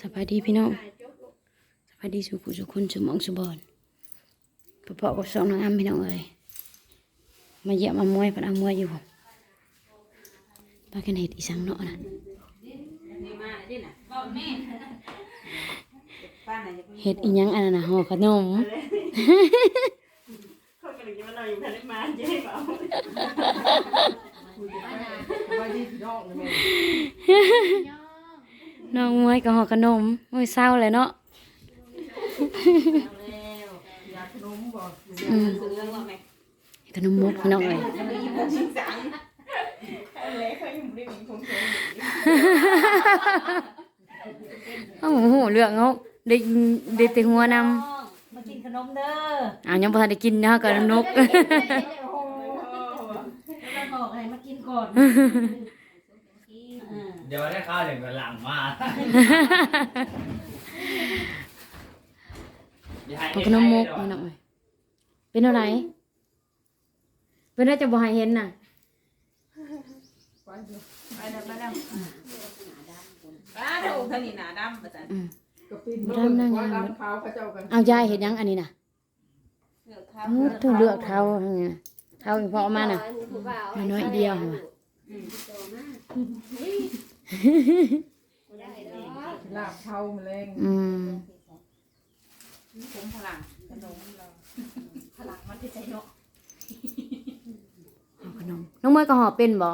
สบายดีพี่น้องสบายดีสุขุสุขคนสุหมองสุบอนพอพอกับสองนางงามพี่น้องเอ้ยมาเยี่ยมมามวยพนักมวยอยู่ปากันเห็ดอีสังเนาะนะเห็ดอีหยังอันนั้นนะห่อขนม น้องมวยกับห่อขนมมวยเศร้าเลยเนาะอยากขนมบ่อืมขนมมุกพี่น้องเอ้ยเขาอยู่ริมคงเขียวโอ้โหเรื่องเขาเด็กเด็กต่หัวนำมากินขนมเด้ออ่ายังพอทันได้กินนะกับนกโอ้แล้วบอกให้มากินก่อน เดี๋ยวได้ข้าวอย่างกันหลังมาของขนมมุกนี่น้องเอ้ยเป็นอะไรเป็นอะไรจะบ่ให้เห็นน่ะไปเถอะไปแล้วไปแล้วป้าดูท่านี่หนาดำประจันอืมกระปิ้นว่าดำขาวเขาเจ้ากันเอายายเห็นยังอันนี้น่ะเลือกข้าวเออถึงเลือกเท้าทั้งนี้น่ะเท้าอีพอเอามาน่ะน้อยๆเดียวหั่นว่ะ ลาบเทาแมลงอืมผมพลังขนมเราพลังมันที่ใจเนาะเอาขนมน้องมวยก็ห่อเป็นบ่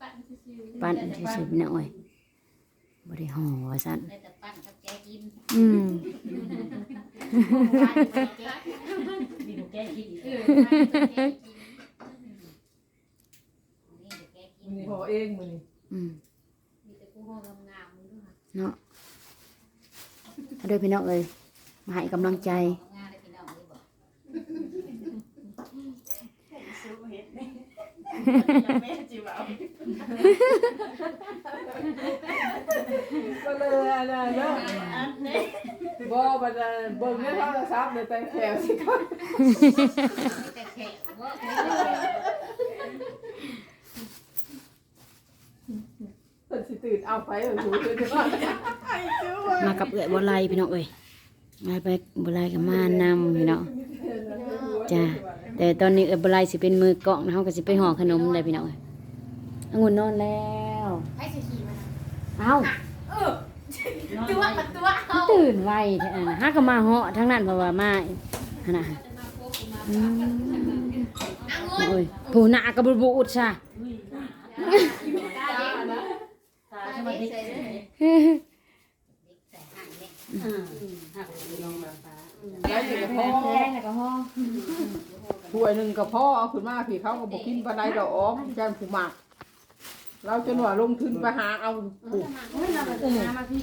ปั้นซื่อๆพี่น้องเอ้ยบ่ได้ห่อว่าซั่นได้แต่ปั้นกับแกกินอืมมีหนูแก้กินเออปั้นกับแกกินนี่เดี๋ยวแกกินมือพอเองมือนี่ อืมมีแต่ผู้ห้องงามๆมึงด้วยเนาะเอาเด้อพี่น้องเอ้ยมาให้กำลังใจ งานได้พี่น้องเลยบอกซื้อเห็ดนี่แม่จิ๋วเอาก็เลยอะไรเนาะบ่บัดเบิ่งในโทรศัพท์ในแต่แขวสิครับ มีแต่แขกว่าแขก เพิ่นสิตื่น เอาไปเออหูตื่นจะว่ามากับเอื้อยบัวไลพี่น้องเอ้ยมาไปบัวไลกับมานำพี่น้องจ้าแต่ตอนนี้เอื้อยบัวไลสิเป็นมือกล้องนะเฮาก็สิไปห่อขนมเลยพี่น้องเอ้ยองุ่นนอนแล้วให้สิขี่มาเอ้าตัวมันตัวเอาตื่นไวแท้นะฮะก็มาเหาะทั้งนั้นเพราะว่ามาขนาดอืมโอ้ยผู้หน้าก็บ่บูดซะ ตาเด็กใส่เลยเด็กใส่ห่างเนี่ยแล้วอยู่กับพ่อแล้ก็ห่อถ้วยหนึ่งกับพ่อเอาขึ้นมาพี่เขาก็บ่กินปานใดดอกแก้มผูหมัก เราจนว่าลงทุนไปหาเอาปลูกเฮ้ยเราก็ตื่นมาพี่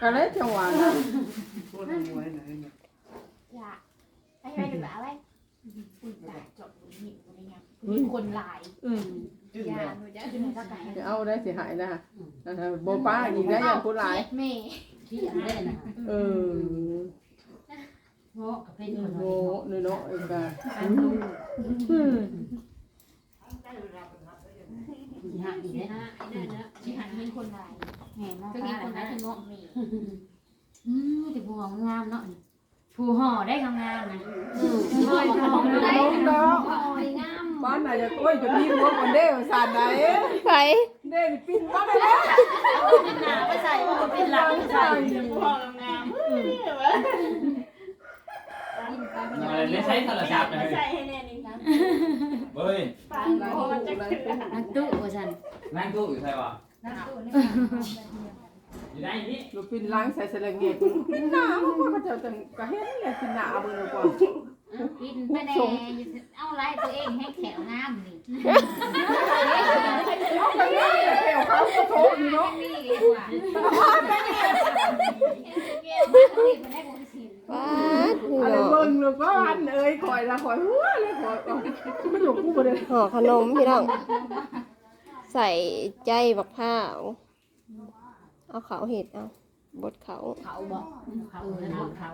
ก็เลยจังหวะนั้นอยากให้ไอะไรปุ่นตาจบปุ่นหิวอะไรเงี้มีคนหลายอื มยาหนูจะขึ้นมาสักไงจะเอาได้สิหายนะนะโบป้าอีกได้ยังผู้หลาย แม่ที่อยากได้นะเออโง่กับเป็นคนโง่เนาะเองกันหักอีกนะนะไอ้นั่นนะที่หันมีคนหลายแง่มากก็มีคนหลายที่งอกมีอืมแต่ผู้ห่องามเนาะผู้ห่อได้งามๆนะเฮ้ยน้องน้องเนาะโอ้ยงาม บ้านไหนจะกล้วยจะพี่ม้วนกันเด้อสานไหนไผเด้ปิ้นบ้านไหนนะหนาไปใส่ว่าเป็นหลังใส่พ่องามไม่ใช้โทรศัพท์เลยใส่ให้แน่นี่เฮ้ยฟังโอ้จะคือนักตู้ว่าซั่นนั่งตู้อยู่ใช่ปะนักตู้นี่อยู่ได้นี่อยู่ปิ้นล้างใส่เสลงเกตหนาวก็จะจังก็เห็นเลยปิ้นหนาวเบิ่งก่อน กินไปแน่เอาไรตัวเองให้แขวงามนี่เอาไปเลยแถวเขาก็โถอยู่เนาะนี่ดีกว่าเกลมาตัวเองได้บุญสินอะไรเบิ่งแล้วก็อันเอ้ยคอยละคอยหัวเลยคอยไม่อยู่กูบ่ได้ห่อขนมพี่น้องใส่ใจบักผ้าเอาเขาเห็ดเอาบดเขาเขาบอกเขาเขา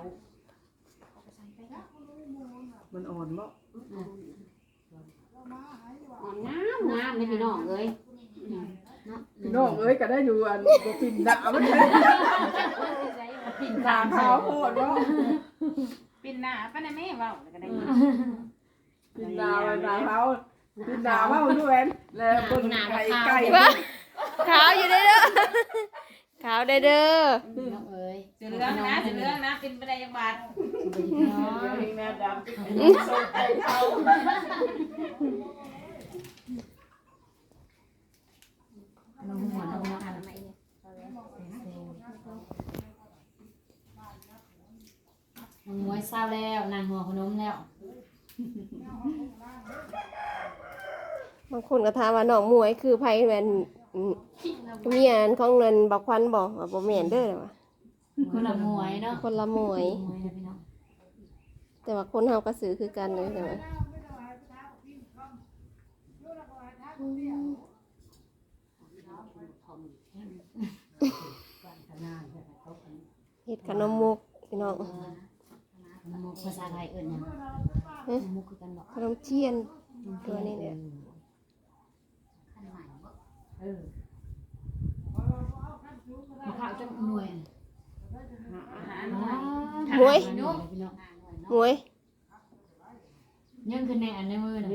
มันอ่อนบ่งามงามเลยพี่น้องเอ้ยเนาะพี่น้องเอ้ยก็ได้อยู่อันบ่ปิ่นหน้ามันเลยปิ่นตาตามขาวโพดเนาะปินหน้าป้าน่ะแม่เว้าแล้วก็ได้ยินปิ่นหน้ามันหน้าขาวปิ่นหน้าเว้าด้วยแล้วเบิ่งไก่ไก่ขาวอยู่เด้อเด้อขาวเด้อเด้อน้องเอ้ยเสือเรื่องนะเสือเรื่องนะเป็นไปได้ยังบาทเนาะแม่ดำส่งไก่เขาน้องหัวน้องหัวอะไรน้องมวยเศร้าแล้วนางหัวขนมแล้วบางคนก็ถามว่าน้องมวยคือไผแม่นเมียนของเงินบักควันบอกว่าบ่แม่นเด้อว่ะ คนละมวยเนาะคนละหมวยมวยนะพี่น้องแต่ว่าคนเฮาก็ซื้อคือกันเลยแต่ว่าเฮ็ดขนมมุกพี่น้องมุกภาษาไทยเอิ้นหยังเอ๊ะมุกคือกันบอกขนมเทียนตัวนี้เนี่ยเออมาข้าวจังหน่วยอาหาร หมวยพี่น้องพี่น้องหมวยยังคือในอันในมือนะ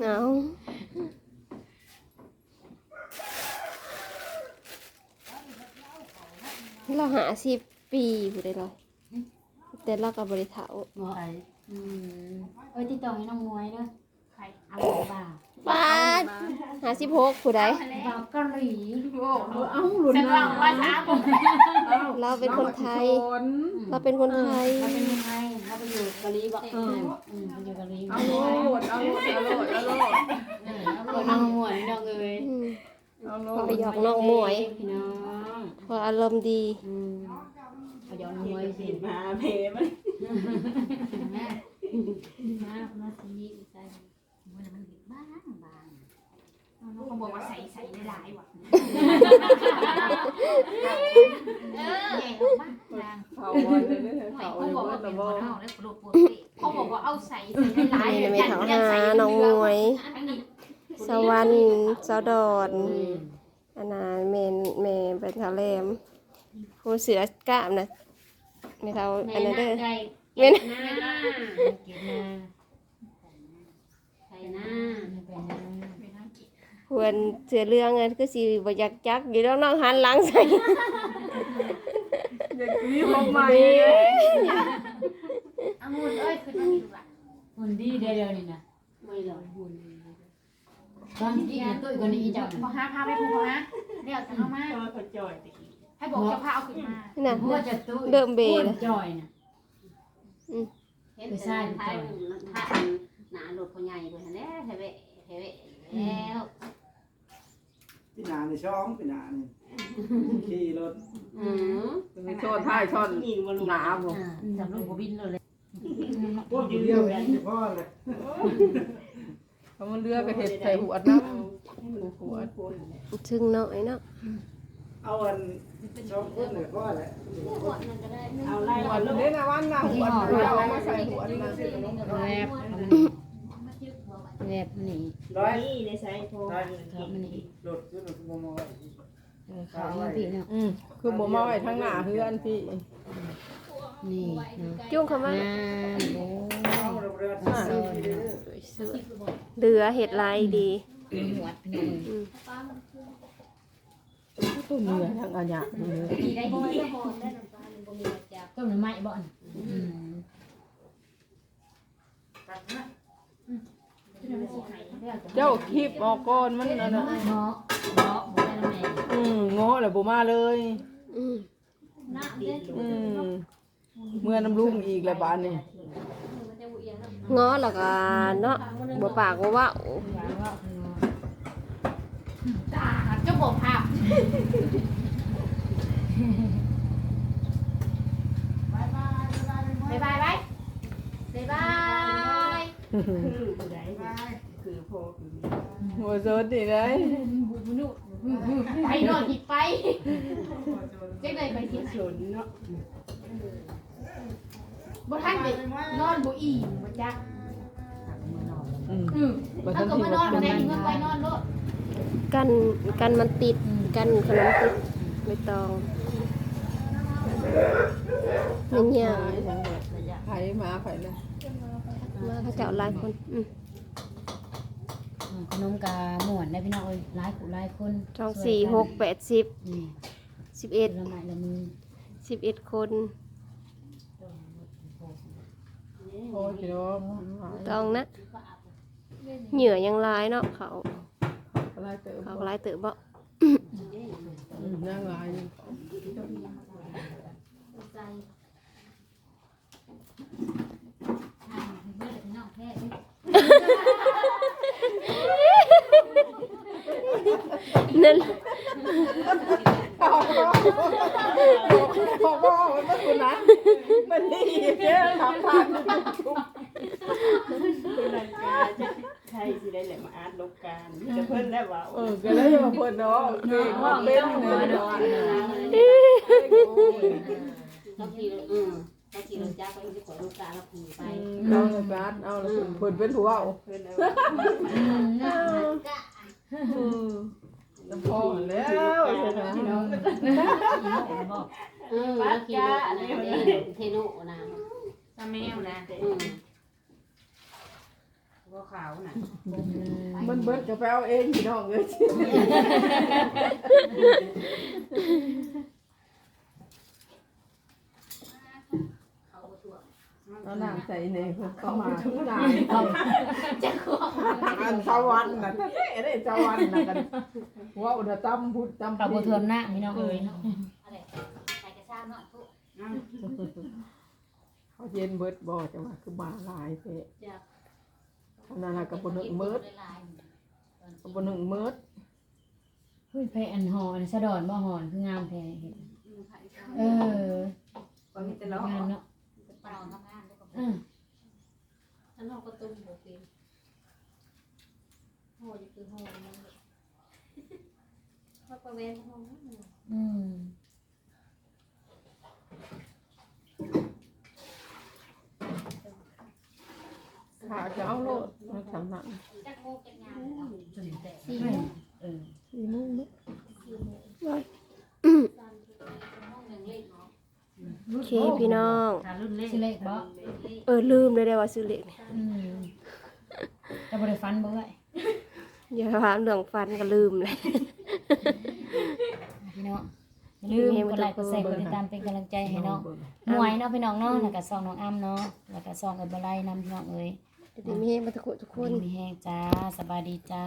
เอาเราหาสิบปีผู้ใดเลยแต่เราก็บริเถาบอกอืมเอ้ยติดต่อให้น้องมวยเด้อใครเอาบ่าว ป้าดหาสิบหกผู้ใดบ่าวเกาหลีเอ้าหลุดฉันว่าว่าช้าผมเราเป็นคนไทยคนเราเป็นคนไทย เราเป็นยังไงเราไปอยู่เกาหลีบอกเอออืมไปอยู่เกาหลีเอาโลดเอาโลดเอาโลดเอาโลดเออเอาน้องมวยน้องเอ้ยอืมเอาโลพอดไปหยอกน้องหมวยพี่น้องพออารมณ์ดีอืมเอาหยอกน้องมวยสิมาเพมันแม่มามาสิใส่มันมันบ้างบาง เขาบอกว่าใส่ใส่ได้หลายว่ะเออใหญ่ออกมาเขาวันเลยเนี่ยหน่อยเขาเขาเลยบอกว่าเบิเป็ดนละคบ่นเอาแล้วปลุกปวดเขาบอกว่าเอาใส่ใส่ได้หลายนี่ไม่เถาหาน้องมวยอันนี้สวรรค์สาวดอนอืมอันนั้นเมนเมนเป็นเทาแหลมผู้เสือกล้ามนะไม่เท่าอันนั้นเด้อเว้นหน้าเก็บมาใส่หน้าไม่เป็นหน้า ควรเสือเรื่องอันก็สิบ่อยากจักอยู่แล้วน้องหันหลังใส่เด็กนี้ผมใหม่อังุ่นเอ้ยคือทางนี้ดูละหุ่นดีเดียวๆนี่นะไม่หรอกหุ่นตอนที่อีตุ้ยคนนี้อีจับพอหาพาไปผูกนะเดี๋ยวจะเอามาเขาจ่อยตะกี้ให้บอกเจ้าพาเอาขึ้นมาน่ะหัวจะตุ้ยเดิมเบหุ่เลยนจอยน่ะเห็นแต่ไทยถ้าอันหนาหลุดคนใหญ่กว่าแล้วเทเวเทเวแล้ว พี่นาในช่องพี่นานี่ขี่รถอืมมีโซนท้ายช่อนหนาบ่อ่าสำลูกหัวบินเลยพวกอยู่เดียวกันเฉพาะเลยเพราะมันเลือกก็เห็ดใส่หัวน้ำหัวซึ่งน้อยเนาะเอาอันช่องคนเลยก็แหละเอาไล่หัวเล่นนะวันนะหัวเอามาใส่หัวนะแวบ แวบนี่ร้อยนี่ในไซโฟร้อยเขามันนี่รถขึ้นรถมองไว้เออเขามาพี่เนาะอืมคือบ่มาไว้ทั้งหน้าเฮือนพี่ นี่เนาะจุ้งเข้ามาอ่าโอ้เอาเรือเรือโซนเนาะเรือเห็ดลายดีหวดพี่น้องอืมตัวเนื้อทั้งอันยะเนื้อได้ดีต้มหรือไม่บ่อนอืม เจ้าคลิปออกก่อนมันอันนั้นเนาะเนาะเนาะบ่ได้แล้วแม่อืมง้อแล้วบ่มาเลยอืมอืมเมื่อน้ำลุงอีกแล้วบานนี่ง้อแล้วก็เนาะบ่ปากบ่เว่าจ้าเจ้าของภาพบายบายบายบายบายบาย หัวโซดนี่ได้ไปนอนอีกไปเจ๊เลยไปที่สวนเนาะบ่ทันเด็กนอนบ่อิ่มบ่จักมือนอนอืมอืมบ่เอาทันก็ที่มานบ่อนแม่เมื่อไปนอนโลดกันกันมันติดกันขนมติดไม่ต้องนี่เนี่ยไผมาไผนะ มาเขาเจ้าหลายคนอืมขนมกาหมวนได้พี่น้องเอ้ยหลายผู้หลายคนสองสี่หกแปดสิบนี่สิบเอ็ดละไม้ละมือสิบเอ็ดคนโอ้ยพี่น้องต้องนะเหยื่อยังหลายเนาะเขาอะไรเติมเขาหลายเติบบ่อืมนั่งหลายอยู่ ใจ นั่น เอาบอกบอกมันก็คุณนะมันนี่แค่ทำทาน ใช่สิได้แหละมาอาร์ตล บการมีแต่เพิ่นแล้วว่าเออก็เลยมาเพิ่นเนาะเก่งว่าเป็นเลยเนาะเราขี่อืมเราขี่รถจักรไปที่ขอลูกกาเราขี่ไปเอาละกันเอาละเพิ่นเป็นหัวเอาเพิ่นแล้วน้ำพอแล้วใช่ไหมเออเราขี่รถอะไรเนี่ยเทโน่นะตาแมวนะ อืมก็ขาวน่ะมันเบิดกาแฟเอาเองพี่น้องเลยเขาบ่ตัวเอาน้ำใส่ในเพิ่นเข้ามาทุกนายจะขวบอันสวรรค์น่ะแท้ๆได้สวรรค์น่ะกันว่าอุณตำพุทธตำกับบ่ท่วมหน้าพี่น้องเอ้ยอะไรใส่กระซ่าเนาะทุกเขาเย็นเบิดบ่จังว่าคือมาหลายแท้จะอั นนั้นน่ะก็บ่นึกเมิดลายก็บ่นึกเมิดเฮ้ยไผอันหอนสะดอนบ่หอนคืองามแท้เห็นเออก็มีแต่ล้องามเนาะปลาทำงานแล้วก็อือฉันเอากระตุ้มโอเคโหยคือโหยนั่นเลยว่าประเวนโหยอืม ขาจะเอาโลดมาสำนักจะโคเป็นงสี่เออสี่โมงเนาะโอเคพี่น้องเล็กสิเล็กบ่เออลืมเลยได้ว่าซื้อเหล็กเนี่ยอืมจะบ่ได้ฟันบ่เอ้อย่าถามเรื่องฟันก็ลืมเลย พี่น้องอย่าลืมกดไลค์กดแชร์กดติดตามเป็นกำลังใจให้น้องมวยเนาะพี่น้องเนาะแล้วก็ซองน้องอ้ำเนาะแล้วก็ซองเอ้ยบ่ไลนำพี่น้องเอ้ย ดีมีให้มาทุกคนทุกคนดีมีแห้งจ้า สบายดีจ้า